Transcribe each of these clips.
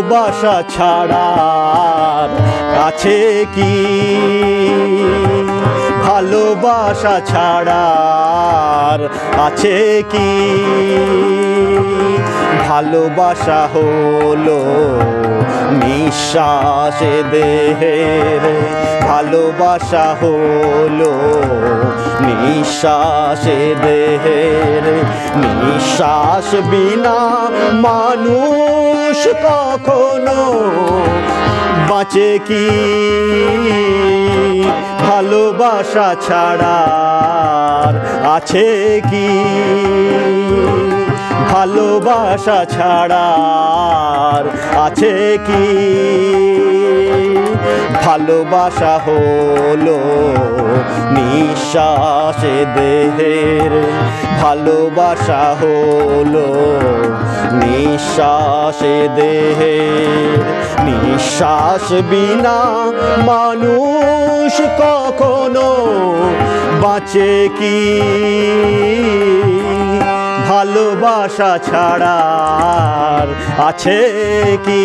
ভালোবাসা ছাড়া আর আছে কি? ভালোবাসা ছাড়া আর আছে কি? ভালোবাসা হলো নিঃশ্বাসে দেহের। ভালোবাসা হলো নিঃশ্বাসে দেহের। নিঃশ্বাস বিনা মানুষ কখনো বাঁচে কি? ভালোবাসা ছাড়া আছে কি? ভালোবাসা ছাড়া আছে কি? ভালোবাসা হলো নিঃশ্বাসে দেহের ভালোবাসা হলো নিঃশ্বাসে দেহের নিঃশ্বাস বিনা মানুষ কখনো বাঁচে কি? ভালোবাসা ছাড়া আছে কি?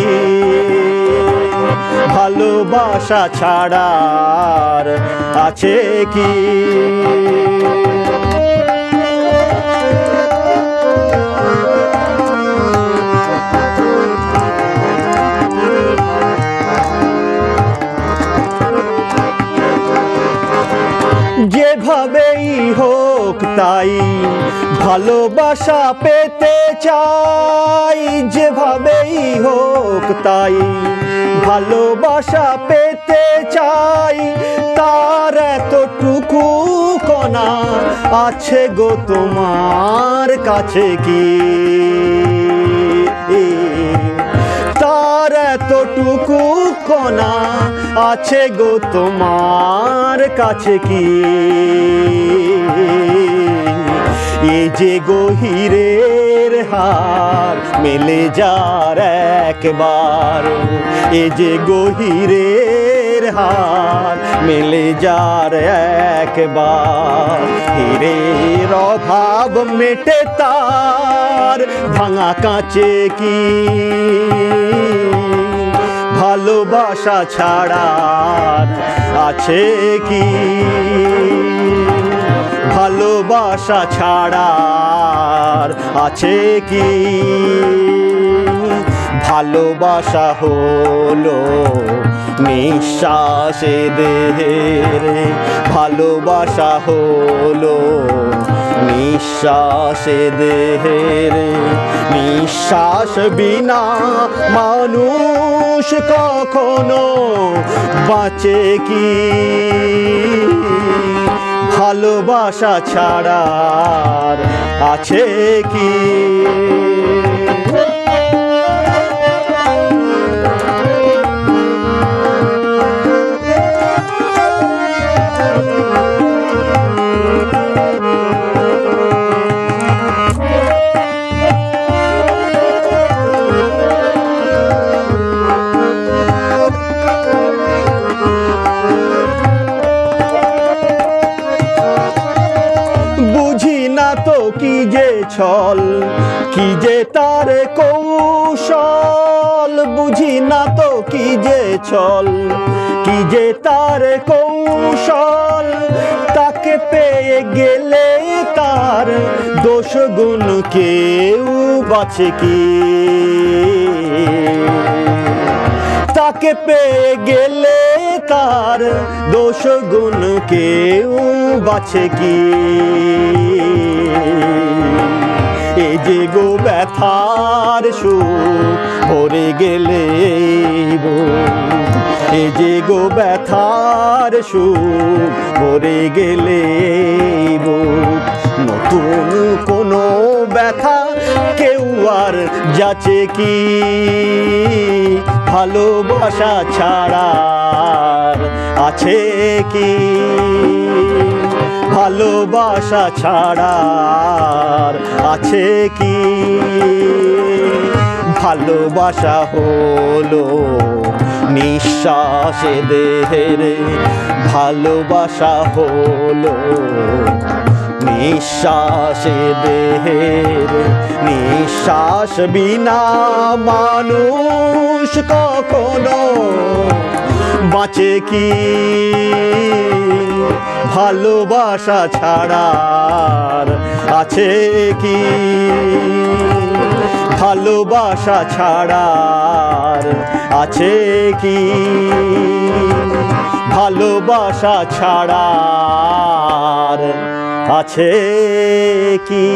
ভালোবাসা ছাড়া আছে কি? যেভাবেই হোক তাই ভালোবাসা পেতে চাই, যেভাবেই হোক তাই ভালোবাসা পেতে চাই, তার এতটুকু কণা আছে গো তোমার কাছে কি? তার এতটুকু কণা আছে গো তোমার কাছে কি? এ যে গহিরের হার মেলে যার একবার। এ যে গহিরের হার মেলে যার একবার। হীরের অভাব মেটে তার ভাঙা কাঁচে কি? ভালোবাসা ছাড়া আছে কি? ভালোবাসা ছাড়া আছে কি? ভালোবাসা হলো নিঃশ্বাসে দেহের। ভালোবাসা হলো নিঃশ্বাসে দেহের। নিঃশ্বাস বিনা মানুষ কখনো বাঁচে কি? ভালোবাসা ছাড়া আর আছে কি? কি যে ছল, কি যে তার কৌশল, বুঝি না তো কি যে ছল, কি যে তার কৌশল, তাকে পেয়ে গেলে তার দোষ গুণ কেউ বাছে কি? তাকে পেয়ে গেলে তার দোষ গুণ কেউ বাছে কি? ব্যথার সুখ ভরে গেলে এ যে গো ব্যথার সুখ ভরে গেলে নতুন কোনো ব্যথা কেউ আর যাচে কি? ভালোবাসা ছাড়া আছে কি? ভালোবাসা ছাড়া আছে কি? ভালোবাসা হলো নিঃশ্বাসে দেহের। ভালোবাসা হলো নিঃশ্বাসে দেহের। নিঃশ্বাস বিনা মানুষ কখনো বাঁচে কি? ভালোবাসা ছাড়া আর আছে কি? ভালোবাসা ছাড়া আর আছে কি? ভালোবাসা ছাড়া আর আছে কি?